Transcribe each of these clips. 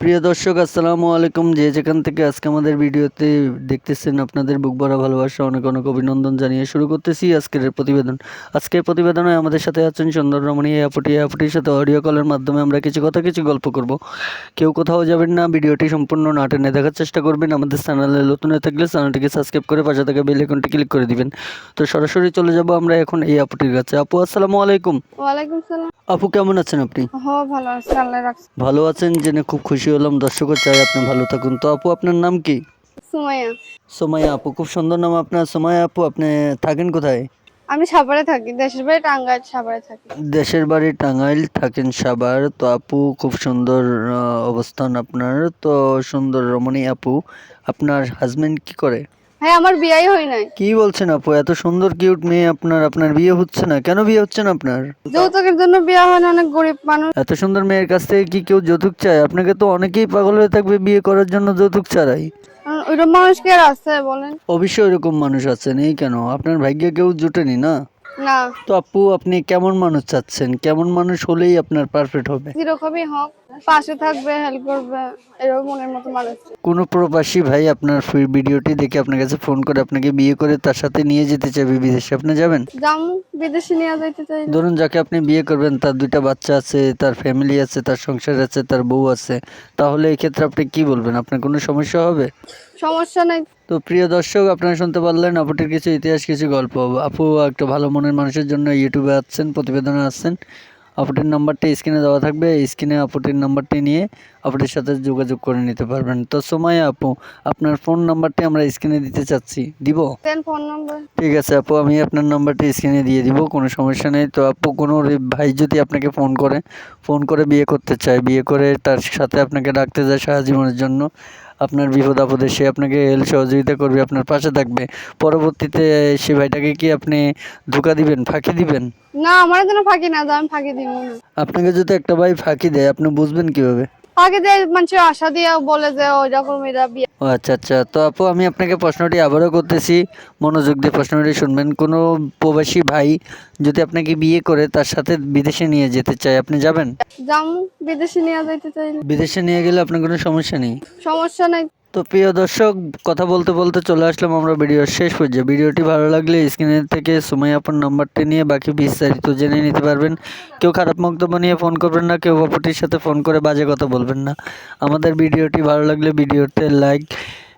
প্রিয় দর্শক আসসালামু আলাইকুম। যে যেখান থেকে আজকে আমাদের ভিডিওতে দেখতেছেন আপনাদের বুক ভরা ভালোবাসা অনেক অনেক অভিনন্দন জানিয়ে শুরু করতেছি আজকের প্রতিবেদন। আজকের প্রতিবেদনে আমাদের সাথে আছেন সুন্দর রমণী আপুটি। আপুটির সাথে অডিও কলের মাধ্যমে আমরা কিছু কথা কিছু গল্প করব। কেউ কোথাও যাবেন না ভিডিওটি সম্পূর্ণ না টেনে দেখার চেষ্টা করবেন। আমাদের চ্যানেলে নতুন হয়ে থাকলে চ্যানেলটিকে সাবস্ক্রাইব করে পাশে থাকা বেল আইকনটি ক্লিক করে দিবেন। তো সরাসরি চলে যাব আমরা এখন এই আপুটির কাছে। আপু আসসালামু আলাইকুম। ওয়ালাইকুম সালাম। আপু কেমন আছেন আপনি? হ ভালো আছি আল্লাহ রাখছে। ভালো আছেন জেনে খুব খুশি হলাম। দর্শকও চাই আপনি ভালো থাকুন। তো আপু আপনার নাম কি? সুমাইয়া। সোমাইয়া আপু খুব সুন্দর নাম আপনার। সোমাইয়া আপু আপনি থাকেন কোথায়? আমি সাভারে থাকি। দেশের বাড়ি টাঙ্গাইল সাভারে থাকি। দেশের বাড়ি টাঙ্গাইল থাকেন সাভার। তো আপু খুব সুন্দর আহ, অবস্থান আপনার। তো সুন্দর রমণী আপু আপনার হাজবেন্ড কি করে? হ্যাঁ আমার বিয়াই হয় নাই। কি বলছেন আপু? এত সুন্দর কিউট মেয়ে আপনার আপনার বিয়ে হচ্ছে না। কেন বিয়ে হচ্ছে না আপনার? যৌতুকের জন্য বিয়া হয় না অনেক গরিব মানুষ। এত সুন্দর মেয়ের কাছ থেকে কি কেউ যৌতুক চায়? আপনাকে তো অনেকেই পাগল হয়ে থাকবে বিয়ে করার জন্য যৌতুক ছাড়াই। ওইরকম মানুষ কি আর আছে বলেন? অবশ্যই এরকম মানুষ আছেন। এই কেন? আপনার ভাগ্যে কেউ জুটেনি না? না। তো আপু আপনি কেমন মানুষ চাচ্ছেন? কেমন মানুষ হলেই আপনার পারফেক্ট হবে? যেরকমই হোক পাশে থাকবে হেল্প করবে এরকম মনের মতো মানুষ। কোনো প্রবাসী ভাই আপনার ফ্রি ভিডিওটি দেখে আপনার কাছে ফোন করে আপনাকে বিয়ে করে তার সাথে নিয়ে যেতে চাইবে বিদেশে আপনি যাবেন? যাম বিদেশে নিয়ে যাইতে চাই। ধরুন যাকে আপনি বিয়ে করবেন তার দুইটা বাচ্চা আছে তার ফ্যামিলি আছে তার সংসার আছে তার বউ আছে তাহলে এই ক্ষেত্রে আপনি কি বলবেন? আপনার কোনো সমস্যা হবে? সমস্যা নাই। তো প্রিয় দর্শক আপনারা শুনতে পারলেন আপুটির কিছু ইতিহাস কিছু গল্প। আপু একটা ভালো মনের মানুষের জন্য ইউটিউবে আসছেন প্রতিবেদনে আসছেন। আপুটির নাম্বারটি স্ক্রিনে দেওয়া থাকবে। স্ক্রিনে আপুটির নাম্বারটি নিয়ে আপুটির সাথে যোগাযোগ করে নিতে পারবেন। তো সময় আপু আপনার ফোন নাম্বারটি আমরা স্ক্রিনে দিতে চাচ্ছি। দিব? ফোন নম্বর ঠিক আছে আপু আমি আপনার নাম্বারটি স্ক্রিনে দিয়ে দিব কোনো সমস্যা নেই। তো আপু কোনো ভাই যদি আপনাকে ফোন করে ফোন করে বিয়ে করতে চায় বিয়ে করে তার সাথে আপনাকে ডাকতে যায় সারা জীবনের জন্য আপনার বিপদ আপদে সে আপনাকে হেল্প সহযোগিতা করবে আপনার পাশে থাকবে। পরবর্তীতে সে ভাইটাকে কি আপনি ধোকা দিবেন ফাঁকি দিবেন? না আমার জন্য ফাঁকি না দাও আমি ফাঁকি দিব। না আপনাকে যদি একটা ভাই ফাঁকি দেয় আপনি বুঝবেন কীভাবে? ফাঁকি দেয় মানুষের আশা দিয়ে বলে যে ওই রকম এরা বিয়ে ও আচ্ছা আচ্ছা। তো আপু আমি আপনাকে প্রশ্নটি আবারও করতেছি। মনোযোগ দিয়ে প্রশ্নটি শুনবেন। কোনো প্রবাসী ভাই যদি আপনাকে বিয়ে করে তার সাথে বিদেশে নিয়ে যেতে চাই আপনি যাবেন? যাম। বিদেশে নিয়ে যাইতে চাই বিদেশে নিয়ে গেলে আপনার কোনো সমস্যা নেই? সমস্যা নাই। তো প্রিয় দর্শক, কথা বলতে বলতে চলে আসলাম আমরা ভিডিওর শেষ পর্যায়ে। ভিডিওটি ভালো লাগলে স্ক্রিনের থেকে সময় আপন নাম্বারটি নিয়ে বাকি বিস্তারিত জেনে নিতে পারবেন। কেউ খারাপ বক্তব্য নিয়ে ফোন করবেন না, কেউ বাপুটির সাথে ফোন করে বাজে কথা বলবেন না। আমাদের ভিডিওটি ভালো লাগলে ভিডিওতে লাইক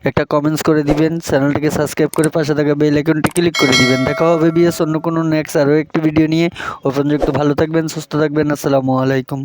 একটা কমেন্টস করে দিবেন। চ্যানেলটিকে সাবস্ক্রাইব করে পাশে থাকা বেল আইকনটি ক্লিক করে দিবেন। দেখা হবে বিএস অন্য কোনো নেক্সট আরও একটি ভিডিও নিয়ে। ও পর্যন্ত ভালো থাকবেন, সুস্থ থাকবেন। আসসালামু আলাইকুম।